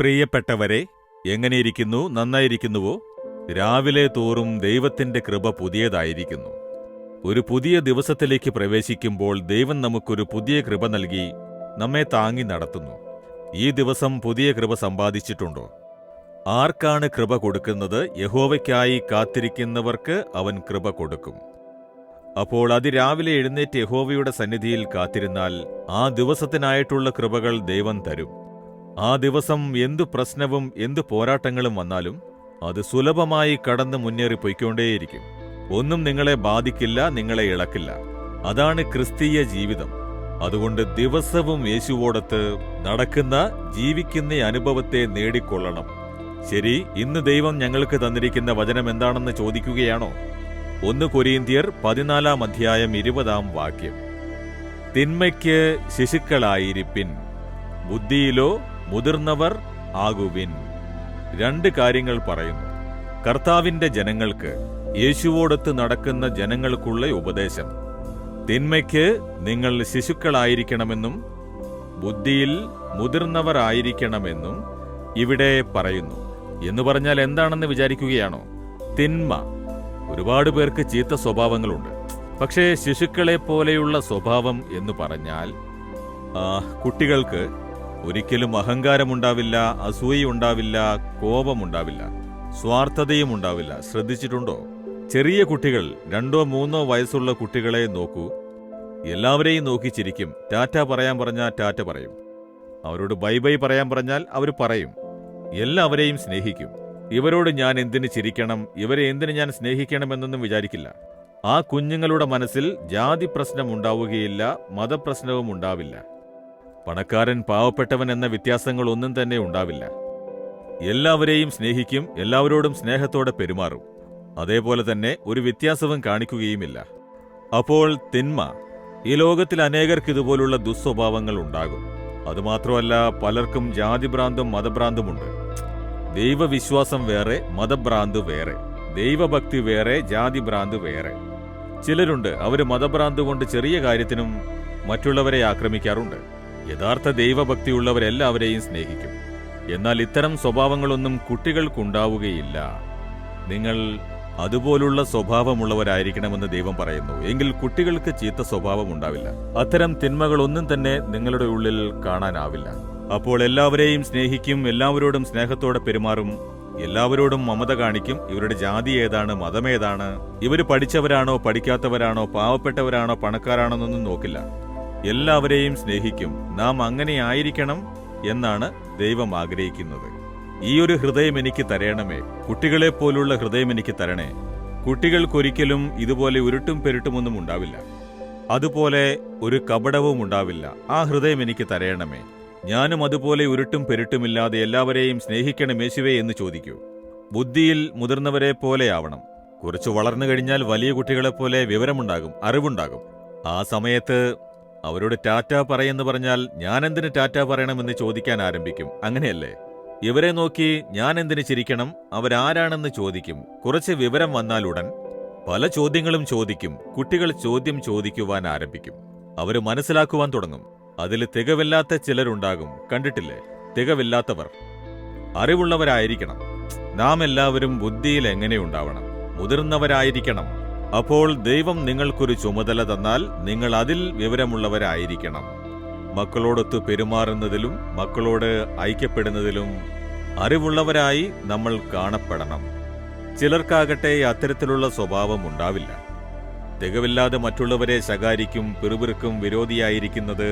പ്രിയപ്പെട്ടവരെ എങ്ങനെയിരിക്കുന്നു? നന്നായിരിക്കുന്നുവോ? രാവിലെ തോറും ദൈവത്തിന്റെ കൃപ പുതിയതായിരിക്കുന്നു. ഒരു പുതിയ ദിവസത്തിലേക്ക് പ്രവേശിക്കുമ്പോൾ ദൈവം നമുക്കൊരു പുതിയ കൃപ നൽകി നമ്മെ താങ്ങി നടത്തുന്നു. ഈ ദിവസം പുതിയ കൃപ സമ്പാദിച്ചിട്ടുണ്ടോ? ആർക്കാണ് കൃപ കൊടുക്കുന്നത്? യഹോവയ്ക്കായി കാത്തിരിക്കുന്നവർക്ക് അവൻ കൃപ കൊടുക്കും. അപ്പോൾ അതിരാവിലെ എഴുന്നേറ്റ് യഹോവയുടെ സന്നിധിയിൽ കാത്തിരുന്നാൽ ആ ദിവസത്തിനായിട്ടുള്ള കൃപകൾ ദൈവം തരും. ആ ദിവസം എന്തു പ്രശ്നവും എന്തു പോരാട്ടങ്ങളും വന്നാലും അത് സുലഭമായി കടന്ന് മുന്നേറി പൊയ്ക്കൊണ്ടേയിരിക്കും. ഒന്നും നിങ്ങളെ ബാധിക്കില്ല നിങ്ങളെ ഇളക്കില്ല. അതാണ് ക്രിസ്തീയ ജീവിതം. അതുകൊണ്ട് ദിവസവും യേശുവോടത്ത് നടക്കുന്ന ജീവിക്കുന്ന അനുഭവത്തെ നേടിക്കൊള്ളണം. ശരി ഇന്ന് ദൈവം ഞങ്ങൾക്ക് തന്നിരിക്കുന്ന വചനം എന്താണെന്ന് ചോദിക്കുകയാണോ? ഒന്ന് കൊരീന്തിയർ പതിനാലാം അധ്യായം ഇരുപതാം വാക്യം. തിന്മയ്ക്ക് ശിശുക്കളായിരിപ്പിൻ. ബുദ്ധിയിലോ മുതിർന്നവർ ആകുവിൻ. രണ്ട് കാര്യങ്ങൾ പറയുന്നു. കർത്താവിന്റെ ജനങ്ങൾക്ക് യേശുവോടൊത്ത് നടക്കുന്ന ജനങ്ങൾക്കുള്ള ഉപദേശം. തിന്മയ്ക്ക് നിങ്ങൾ ശിശുക്കളായിരിക്കണമെന്നും ബുദ്ധിയിൽ മുതിർന്നവരായിരിക്കണമെന്നും ഇവിടെ പറയുന്നു. എന്ന് പറഞ്ഞാൽ എന്താണെന്ന് വിചാരിക്കുകയാണോ? തിന്മ. ഒരുപാട് പേർക്ക് ചീത്ത സ്വഭാവങ്ങളുണ്ട്. പക്ഷേ ശിശുക്കളെ പോലെയുള്ള സ്വഭാവം എന്ന് പറഞ്ഞാൽ കുട്ടികൾക്ക് ഒരിക്കലും അഹങ്കാരമുണ്ടാവില്ല അസൂയുണ്ടാവില്ല കോപമുണ്ടാവില്ല സ്വാർത്ഥതയും ഉണ്ടാവില്ല ശ്രദ്ധിച്ചിട്ടുണ്ടോ? ചെറിയ കുട്ടികൾ രണ്ടോ മൂന്നോ വയസ്സുള്ള കുട്ടികളെ നോക്കൂ. എല്ലാവരെയും നോക്കി ചിരിക്കും. ടാറ്റ പറയാൻ പറഞ്ഞാൽ ടാറ്റ പറയും. അവരോട് ബൈ ബൈ പറയാൻ പറഞ്ഞാൽ അവർ പറയും. എല്ലാവരെയും സ്നേഹിക്കും. ഇവരോട് ഞാൻ എന്തിന് ചിരിക്കണം? ഇവരെ എന്തിന് ഞാൻ സ്നേഹിക്കണമെന്നൊന്നും വിചാരിക്കില്ല. ആ കുഞ്ഞുങ്ങളുടെ മനസ്സിൽ ജാതി പ്രശ്നം ഉണ്ടാവുകയില്ല മതപ്രശ്നവും ഉണ്ടാവില്ല. പണക്കാരൻ പാവപ്പെട്ടവൻ എന്ന വ്യത്യാസങ്ങൾ ഒന്നും തന്നെ ഉണ്ടാവില്ല. എല്ലാവരെയും സ്നേഹിക്കും എല്ലാവരോടും സ്നേഹത്തോടെ പെരുമാറും. അതേപോലെ തന്നെ ഒരു വ്യത്യാസവും കാണിക്കുകയുമില്ല. അപ്പോൾ തിന്മ ഈ ലോകത്തിൽ അനേകർക്ക് ഇതുപോലുള്ള ദുസ്വഭാവങ്ങൾ ഉണ്ടാകും. അതുമാത്രമല്ല പലർക്കും ജാതിഭ്രാന്തും മതഭ്രാന്തുമുണ്ട് ദൈവവിശ്വാസം വേറെ മതഭ്രാന്ത് വേറെ. ദൈവഭക്തി വേറെ ജാതിഭ്രാന്ത് വേറെ. ചിലരുണ്ട് അവർ മതഭ്രാന്ത് കൊണ്ട് ചെറിയ കാര്യത്തിനും മറ്റുള്ളവരെ ആക്രമിക്കാറുണ്ട്. യഥാർത്ഥ ദൈവഭക്തിയുള്ളവരെല്ലാവരെയും സ്നേഹിക്കും. എന്നാൽ ഇത്തരം സ്വഭാവങ്ങളൊന്നും കുട്ടികൾക്കുണ്ടാവുകയില്ല. നിങ്ങൾ അതുപോലുള്ള സ്വഭാവമുള്ളവരായിരിക്കണമെന്ന് ദൈവം പറയുന്നു. എങ്കിൽ കുട്ടികൾക്ക് ചീത്ത സ്വഭാവം ഉണ്ടാവില്ല അത്തരം തിന്മകളൊന്നും തന്നെ നിങ്ങളുടെ ഉള്ളിൽ കാണാനാവില്ല. അപ്പോൾ എല്ലാവരെയും സ്നേഹിക്കും എല്ലാവരോടും സ്നേഹത്തോടെ പെരുമാറും എല്ലാവരോടും മമത കാണിക്കും. ഇവരുടെ ജാതി ഏതാണ് മതമേതാണ് ഇവർ പഠിച്ചവരാണോ പഠിക്കാത്തവരാണോ പാവപ്പെട്ടവരാണോ പണക്കാരാണോന്നൊന്നും നോക്കില്ല. എല്ലാവരെയും സ്നേഹിക്കും. നാം അങ്ങനെ ആയിരിക്കണം എന്നാണ് ദൈവം ആഗ്രഹിക്കുന്നത്. ഈ ഒരു ഹൃദയം എനിക്ക് തരയണമേ കുട്ടികളെ പോലുള്ള ഹൃദയം എനിക്ക് തരണേ. കുട്ടികൾക്കൊരിക്കലും ഇതുപോലെ ഉരുട്ടും പെരുട്ടുമൊന്നും ഉണ്ടാവില്ല. അതുപോലെ ഒരു കപടവും ഉണ്ടാവില്ല. ആ ഹൃദയം എനിക്ക് തരയണമേ ഞാനും അതുപോലെ ഉരുട്ടും പെരുട്ടുമില്ലാതെ എല്ലാവരെയും സ്നേഹിക്കണം യേശുവേ എന്ന് ചോദിക്കൂ. ബുദ്ധിയിൽ മുതിർന്നവരെ പോലെയാവണം കുറച്ച് വളർന്നു കഴിഞ്ഞാൽ വലിയ കുട്ടികളെപ്പോലെ വിവരമുണ്ടാകും അറിവുണ്ടാകും. ആ സമയത്ത് അവരോട് ടാറ്റ പറയെന്ന് പറഞ്ഞാൽ ഞാൻ എന്തിന് ടാറ്റ പറയണമെന്ന് ചോദിക്കാൻ ആരംഭിക്കും. അങ്ങനെയല്ലേ? ഇവരെ നോക്കി ഞാൻ എന്തിന് ചിരിക്കണം? അവരാരാണെന്ന് ചോദിക്കും. കുറച്ച് വിവരം വന്നാലുടൻ പല ചോദ്യങ്ങളും ചോദിക്കും. കുട്ടികൾ ചോദ്യം ചോദിക്കുവാൻ ആരംഭിക്കും. അവർ മനസ്സിലാക്കുവാൻ തുടങ്ങും. അതിൽ തികവില്ലാത്ത ചിലരുണ്ടാകും. കണ്ടിട്ടില്ലേ? തികവില്ലാത്തവർ. അറിവുള്ളവരായിരിക്കണം. നാം എല്ലാവരും ബുദ്ധിയിൽ എങ്ങനെയുണ്ടാവണം മുതിർന്നവരായിരിക്കണം. അപ്പോൾ ദൈവം നിങ്ങൾക്കൊരു ചുമതല തന്നാൽ നിങ്ങൾ അതിൽ വിവരമുള്ളവരായിരിക്കണം. മക്കളോടൊത്ത് പെരുമാറുന്നതിലും മക്കളോട് ഐക്യപ്പെടുന്നതിലും അറിവുള്ളവരായി നമ്മൾ കാണപ്പെടണം. ചിലർക്കാകട്ടെ അത്തരത്തിലുള്ള സ്വഭാവം ഉണ്ടാവില്ല. തികവില്ലാതെ മറ്റുള്ളവരെ ശകാരിക്കും പിറുപിറുക്കും വിരോധിയായിരിക്കുന്നത്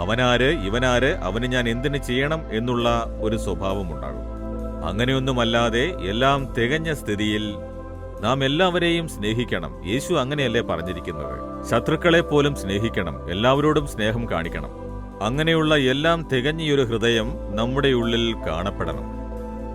അവനാര് ഇവനാര് അവന് ഞാൻ എന്തിനു ചെയ്യണം എന്നുള്ള ഒരു സ്വഭാവമുണ്ടാകും അങ്ങനെയൊന്നുമല്ലാതെ എല്ലാം തികഞ്ഞ സ്ഥിതിയിൽ നാം എല്ലാവരെയും സ്നേഹിക്കണം. യേശു അങ്ങനെയല്ലേ പറഞ്ഞിരിക്കുന്നത്? ശത്രുക്കളെ പോലും സ്നേഹിക്കണം. എല്ലാവരോടും സ്നേഹം കാണിക്കണം. അങ്ങനെയുള്ള എല്ലാം തികഞ്ഞൊരു ഹൃദയം നമ്മുടെ ഉള്ളിൽ കാണപ്പെടണം.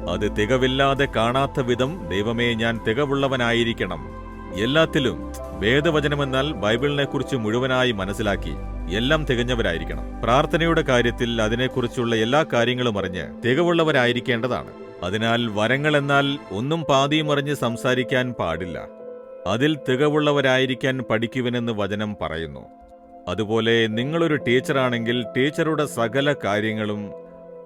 അത് തികവില്ലാതെ കാണാത്ത വിധം ദൈവമേ ഞാൻ തികവുള്ളവനായിരിക്കണം. എല്ലാത്തിലും വേദവചനമെന്നാൽ ബൈബിളിനെ കുറിച്ച് മുഴുവനായി മനസ്സിലാക്കി എല്ലാം തികഞ്ഞവരായിരിക്കണം. പ്രാർത്ഥനയുടെ കാര്യത്തിൽ അതിനെക്കുറിച്ചുള്ള എല്ലാ കാര്യങ്ങളും അറിഞ്ഞ് തികവുള്ളവരായിരിക്കേണ്ടതാണ്. അതിനാൽ വരങ്ങൾ എന്നാൽ ഒന്നും പാതിയും അറിഞ്ഞ് സംസാരിക്കാൻ പാടില്ല. അതിൽ തികവുള്ളവരായിരിക്കാൻ പഠിക്കുവനെന്ന് വചനം പറയുന്നു. അതുപോലെ നിങ്ങളൊരു ടീച്ചറാണെങ്കിൽ ടീച്ചറുടെ സകല കാര്യങ്ങളും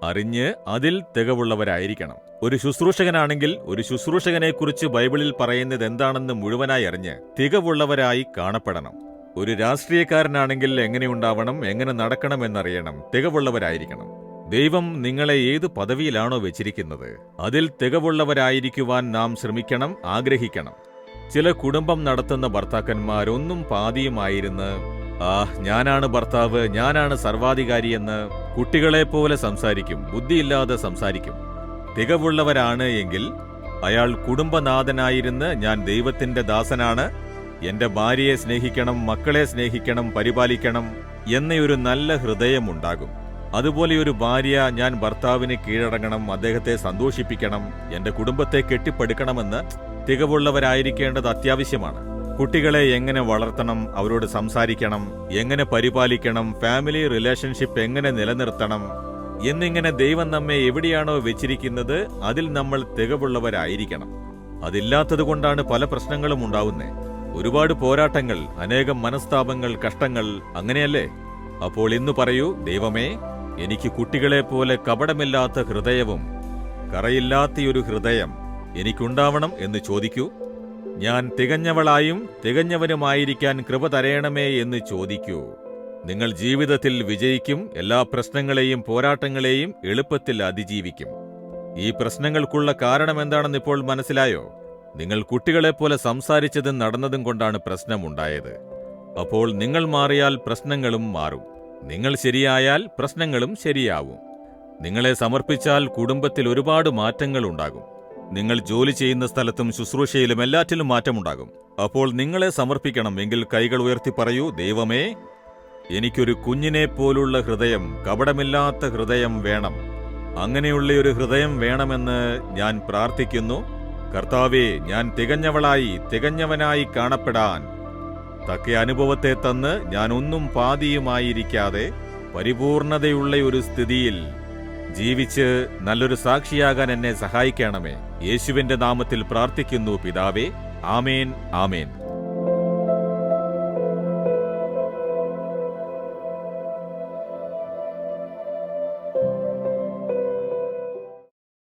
അറിഞ്ഞ് അതിൽ തികവുള്ളവരായിരിക്കണം. ഒരു ശുശ്രൂഷകനാണെങ്കിൽ ഒരു ശുശ്രൂഷകനെക്കുറിച്ച് ബൈബിളിൽ പറയുന്നത് എന്താണെന്ന് മുഴുവനായി അറിഞ്ഞ് തികവുള്ളവരായി കാണപ്പെടണം. ഒരു രാഷ്ട്രീയക്കാരനാണെങ്കിൽ എങ്ങനെയുണ്ടാവണം എങ്ങനെ നടക്കണം എന്നറിയണം. തികവുള്ളവരായിരിക്കണം. ദൈവം നിങ്ങളെ ഏത് പദവിയിലാണോ വെച്ചിരിക്കുന്നത് അതിൽ തികവുള്ളവരായിരിക്കുവാൻ നാം ശ്രമിക്കണം ആഗ്രഹിക്കണം. ചില കുടുംബം നടത്തുന്ന ഭർത്താക്കന്മാരൊന്നും പാതിയുമായിരുന്ന് ആ ഞാനാണ് ഭർത്താവ് ഞാനാണ് സർവാധികാരിയെന്ന് കുട്ടികളെപ്പോലെ സംസാരിക്കും ബുദ്ധിയില്ലാതെ സംസാരിക്കും. തികവുള്ളവരാണ് എങ്കിൽ അയാൾ കുടുംബനാഥനായിരുന്ന് ഞാൻ ദൈവത്തിന്റെ ദാസനാണ് എന്റെ ഭാര്യയെ സ്നേഹിക്കണം മക്കളെ സ്നേഹിക്കണം പരിപാലിക്കണം എന്നൊരു നല്ല ഹൃദയമുണ്ടാകും. അതുപോലെ ഒരു ഭാര്യ ഞാൻ ഭർത്താവിന് കീഴടങ്ങണം അദ്ദേഹത്തെ സന്തോഷിപ്പിക്കണം എന്റെ കുടുംബത്തെ കെട്ടിപ്പടുക്കണമെന്ന് തികവുള്ളവരായിരിക്കേണ്ടത് അത്യാവശ്യമാണ്. കുട്ടികളെ എങ്ങനെ വളർത്തണം അവരോട് സംസാരിക്കണം എങ്ങനെ പരിപാലിക്കണം ഫാമിലി റിലേഷൻഷിപ്പ് എങ്ങനെ നിലനിർത്തണം എന്നിങ്ങനെ ദൈവം നമ്മെ എവിടെയാണോ വെച്ചിരിക്കുന്നത് അതിൽ നമ്മൾ തികവുള്ളവരായിരിക്കണം. അതില്ലാത്തതുകൊണ്ടാണ് പല പ്രശ്നങ്ങളും ഉണ്ടാവുന്നത് ഒരുപാട് പോരാട്ടങ്ങൾ അനേകം മനസ്താപങ്ങൾ കഷ്ടങ്ങൾ അങ്ങനെയല്ലേ? അപ്പോൾ ഇന്ന് പറയൂ ദൈവമേ എനിക്ക് കുട്ടികളെപ്പോലെ കപടമില്ലാത്ത ഹൃദയവും കറയില്ലാത്തയൊരു ഹൃദയം എനിക്കുണ്ടാവണം എന്ന് ചോദിക്കൂ? ഞാൻ തികഞ്ഞവളായും തികഞ്ഞവനുമായിരിക്കാൻ കൃപ തരയണമേ എന്ന് ചോദിക്കൂ. നിങ്ങൾ ജീവിതത്തിൽ വിജയിക്കും എല്ലാ പ്രശ്നങ്ങളെയും പോരാട്ടങ്ങളെയും എളുപ്പത്തിൽ അതിജീവിക്കും. ഈ പ്രശ്നങ്ങൾക്കുള്ള കാരണം എന്താണെന്ന് ഇപ്പോൾ മനസ്സിലായോ? നിങ്ങൾ കുട്ടികളെപ്പോലെ സംസാരിച്ചതും നടന്നതും കൊണ്ടാണ് പ്രശ്നമുണ്ടായത്. അപ്പോൾ നിങ്ങൾ മാറിയാൽ പ്രശ്നങ്ങളും മാറും. നിങ്ങൾ ശരിയായാൽ പ്രശ്നങ്ങളും ശരിയാവും. നിങ്ങളെ സമർപ്പിച്ചാൽ കുടുംബത്തിൽ ഒരുപാട് മാറ്റങ്ങൾ ഉണ്ടാകും. നിങ്ങൾ ജോലി ചെയ്യുന്ന സ്ഥലത്തും ശുശ്രൂഷയിലും എല്ലാറ്റിലും മാറ്റമുണ്ടാകും. അപ്പോൾ നിങ്ങളെ സമർപ്പിക്കണം എങ്കിൽ കൈകൾ ഉയർത്തി പറയൂ ദൈവമേ എനിക്കൊരു കുഞ്ഞിനെ പോലുള്ള ഹൃദയം കപടമില്ലാത്ത ഹൃദയം വേണം. അങ്ങനെയുള്ള ഒരു ഹൃദയം വേണമെന്ന് ഞാൻ പ്രാർത്ഥിക്കുന്നു. കർത്താവെ ഞാൻ തികഞ്ഞവളായി തികഞ്ഞവനായി കാണപ്പെടാൻ തക്ക അനുഭവത്തെ തന്ന് ഞാൻ ഒന്നും പാതിയുമായിരിക്കാതെ പരിപൂർണതയുള്ള ഒരു സ്ഥിതിയിൽ ജീവിച്ച് നല്ലൊരു സാക്ഷിയാകാൻ എന്നെ സഹായിക്കണമേ. യേശുവിന്റെ നാമത്തിൽ പ്രാർത്ഥിക്കുന്നു പിതാവേ. ആമേൻ ആമേൻ.